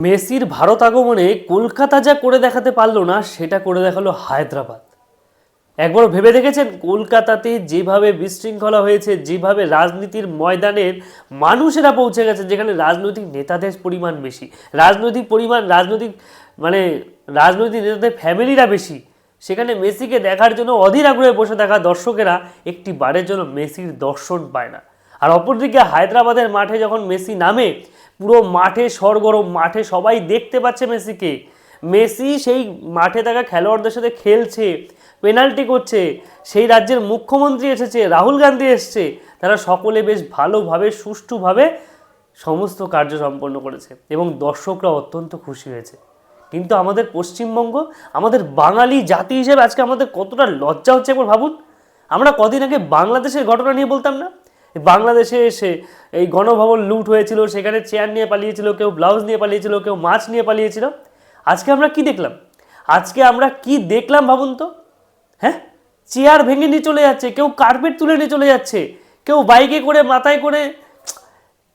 মেসির ভারত আগমনে কলকাতা যা করে দেখাতে পারল না, সেটা করে দেখাল হায়দ্রাবাদ। একবার ভেবে দেখেছেন কলকাতাতে যেভাবে বিশৃঙ্খলা হয়েছে, যেভাবে রাজনীতির ময়দানের মানুষেরা পৌঁছে গেছে, যেখানে রাজনৈতিক নেতাদের পরিমাণ বেশি, রাজনৈতিক পরিমাণ, রাজনৈতিক মানে রাজনৈতিক নেতাদের ফ্যামিলিরা বেশি, সেখানে মেসিকে দেখার জন্য অধীর আগ্রহে বসে থাকা দর্শকেরা একটি বারের জন্য মেসির দর্শন পায় না। আর অপরদিকে হায়দ্রাবাদের মাঠে যখন মেসি নামে পুরো মাঠে সরগরম, মাঠে সবাই দেখতে পাচ্ছে মেসিকে। মেসি সেই মাঠে থাকা খেলোয়াড়দের সাথে খেলছে, পেনাল্টি করছে, সেই রাজ্যের মুখ্যমন্ত্রী এসেছে, রাহুল গান্ধী এসছে। তারা সকলে বেশ ভালোভাবে, সুষ্ঠুভাবে সমস্ত কার্য সম্পন্ন করেছে এবং দর্শকরা অত্যন্ত খুশি হয়েছে। কিন্তু আমাদের পশ্চিমবঙ্গ, আমাদের বাঙালি জাতি হিসেবে আজকে আমাদের কতটা লজ্জা হচ্ছে একবার ভাবুন? আমরা কদিন আগে বাংলাদেশের ঘটনা নিয়ে বলতাম না? বাংলাদেশে এসে এই গণভবন লুট হয়েছিল, সেখানে চেয়ার নিয়ে পালিয়েছিল কেউ ব্লাউজ নিয়ে পালিয়েছিল কেউ মাছ নিয়ে পালিয়েছিল। আজকে আমরা কি দেখলাম? আজকে আমরা কি দেখলাম ভাবুন তো? হ্যাঁ? চেয়ার ভেঙে নিয়ে চলে যাচ্ছে, কেউ কার্পেট তুলে নিয়ে চলে যাচ্ছে, কেউ বাইকে করে, মাথায় করে।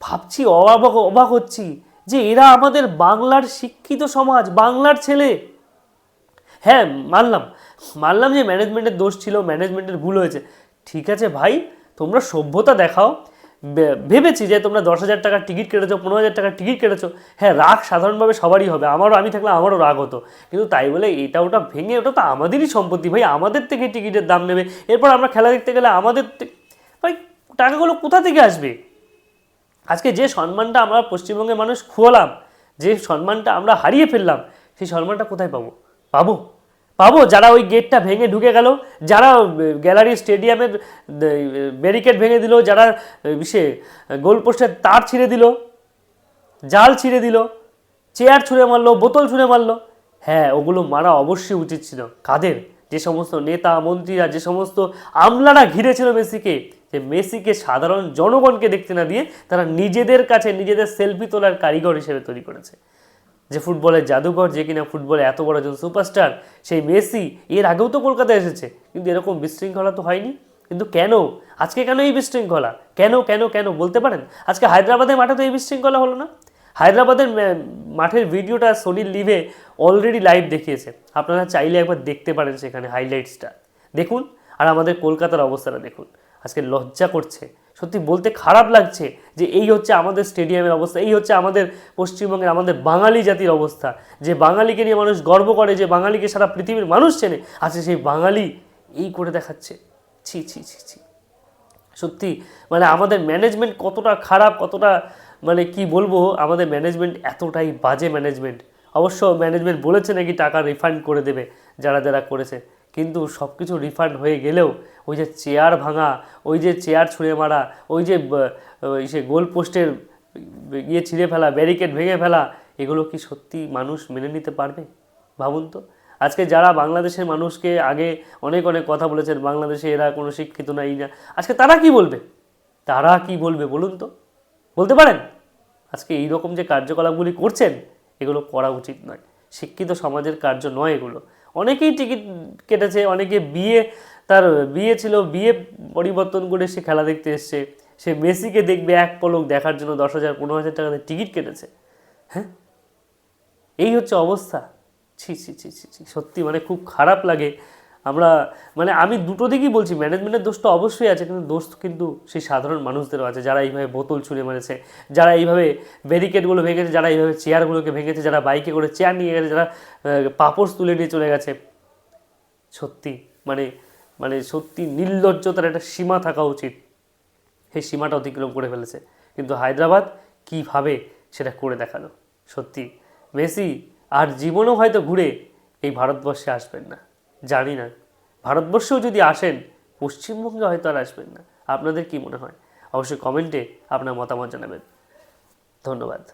ভাবছি, অবাক অবাক হচ্ছি যে এরা আমাদের বাংলার শিক্ষিত সমাজ, বাংলার ছেলে। হ্যাঁ মানলাম। মানলাম যে ম্যানেজমেন্টের দোষ ছিল ম্যানেজমেন্টের ভুল হয়েছে। ঠিক আছে ভাই তোমরা সভ্যতা দেখাও। ভেবেছি যে তোমরা দশ হাজার টাকার টিকিট কেটেছো, পনেরো হাজার টাকার টিকিট কেটেছো। হ্যাঁ রাগ সাধারণভাবে সবারই হবে। আমারও, আমি থাকলে আমারও রাগ হতো। কিন্তু তাই বলে এটা ওটা ভেঙে, ওটা তো আমাদেরই সম্পত্তি ভাই। আমাদের থেকে টিকিটের দাম নেবে। এরপর আমরা খেলা দেখতে গেলে আমাদের ভাই, টাকাগুলো কোথা থেকে আসবে? আজকে যে সম্মানটা আমরা পশ্চিমবঙ্গের মানুষ খোয়ালাম, যে সম্মানটা আমরা হারিয়ে ফেললাম, সেই সম্মানটা কোথায় পাবো? পাবো? পাবো? যারা ওই গেটটা ভেঙে ঢুকে গেল, যারা গ্যালারি, স্টেডিয়ামের ব্যারিকেড ভেঙে দিল, যারা সে গোলপোস্টের তার ছিঁড়ে দিল, জাল ছিঁড়ে দিল, চেয়ার ছুঁড়ে মারলো, বোতল ছুঁড়ে মারলো হ্যাঁ ওগুলো মারা অবশ্যই উচিত ছিল। কাদের? যে সমস্ত নেতা, মন্ত্রীরা, যে সমস্ত আমলারা ঘিরেছিল মেসিকে, যে মেসিকে সাধারণ জনগণকে দেখতে না দিয়ে তারা নিজেদের কাছে নিজেদের সেলফি তোলার কারিগর হিসেবে তৈরি করেছে। যে ফুটবলের জাদুঘর, যে কিনা ফুটবলে এত বড় একজন সুপারস্টার, সেই মেসি এর আগেও তো কলকাতায় এসেছে। কিন্তু এরকম বিশৃঙ্খলা তো হয়নি। কিন্তু কেন? আজকে কেন এই বিশৃঙ্খলা? কেন কেন কেন? বলতে পারেন? আজকে হায়দ্রাবাদের মাঠে তো এই বিশৃঙ্খলা হলো না? হায়দ্রাবাদের মাঠের ভিডিওটা সোনির লিভে অলরেডি লাইভ দেখিয়েছে। আপনারা চাইলে একবার দেখতে পারেন সেখানে হাইলাইটসটা দেখুন, আর আমাদের কলকাতার অবস্থাটা দেখুন। আজকে লজ্জা করছে। সত্যি বলতে খারাপ লাগছে যে এই হচ্ছে আমাদের স্টেডিয়ামের অবস্থা, এই হচ্ছে আমাদের পশ্চিমবঙ্গের, আমাদের বাঙালি জাতির অবস্থা। যে বাঙালিকে নিয়ে মানুষ গর্ব করে, যে বাঙালিকে সারা পৃথিবীর মানুষ চেনে আছে সেই বাঙালি এই করে দেখাচ্ছে। ছি ছি ছি ছি। সত্যি মানে আমাদের ম্যানেজমেন্ট কতটা খারাপ, কতটা মানে কি বলব, আমাদের ম্যানেজমেন্ট এতটাই বাজে ম্যানেজমেন্ট অবশ্য ম্যানেজমেন্ট বলেছে নাকি টাকা রিফান্ড করে দেবে, যারা যারা করেছে। কিন্তু সব কিছু রিফান্ড হয়ে গেলেও ওই যে চেয়ার ভাঙা, ওই যে চেয়ার ছুঁড়ে মারা, ওই যে সে গোল পোস্টের ইয়ে ছিঁড়ে ফেলা ব্যারিকেড ভেঙে ফেলা, এগুলো কি সত্যি মানুষ মেনে নিতে পারবে? ভাবুন তো। আজকে যারা বাংলাদেশের মানুষকে আগে অনেক অনেক কথা বলেছেন, বাংলাদেশে এরা কোনো শিক্ষিত না এই না, আজকে তারা কি বলবে? তারা কি বলবে বলুন তো? বলতে পারেন? আজকে এই রকম যে কার্যকলাপগুলি করছেন, এগুলো করা উচিত নয়। শিক্ষিত সমাজের কার্য নয় এগুলো। অনেকেই টিকিট কেটেছে, অনেকে বিয়ে, তার বিয়ে ছিল, বিয়ে পরিবর্তন করে সে খেলা দেখতে এসছে। সে মেসিকে দেখবে এক পলক দেখার জন্য দশ হাজার, পনেরো হাজার টাকাতে টিকিট কেটেছে। হ্যাঁ? এই হচ্ছে অবস্থা। ছি ছি ছি ছি সত্যি মানে খুব খারাপ লাগে। আমরা মানে আমি দুটো দিকই বলছি ম্যানেজমেন্টের দোষ তো অবশ্যই আছে, কিন্তু দোষ কিন্তু সেই সাধারণ মানুষদেরও আছে, যারা এইভাবে বোতল ছুঁড়ে মেরেছে, যারা এইভাবে ব্যারিকেডগুলো ভেঙেছে, যারা এইভাবে চেয়ারগুলোকে ভেঙেছে, যারা বাইকে করে চেয়ার নিয়ে গেছে, যারা পাপড় তুলে নিয়ে চলে গেছে। সত্যি মানে মানে সত্যি নির্লজ্জতার একটা সীমা থাকা উচিত। সেই সীমাটা অতিক্রম করে ফেলেছে। কিন্তু হায়দ্রাবাদ কীভাবে সেটা করে দেখাল? সত্যি, মেসি আর জীবনও হয়তো ঘুরে এই ভারতবর্ষে আসবেন না। জানি না। ভারতবর্ষেও যদি আসেন, পশ্চিমবঙ্গে হয়তো আর আসবেন না। আপনাদের কি মনে হয়? অবশ্যই কমেন্টে আপনার মতামত জানাবেন। ধন্যবাদ।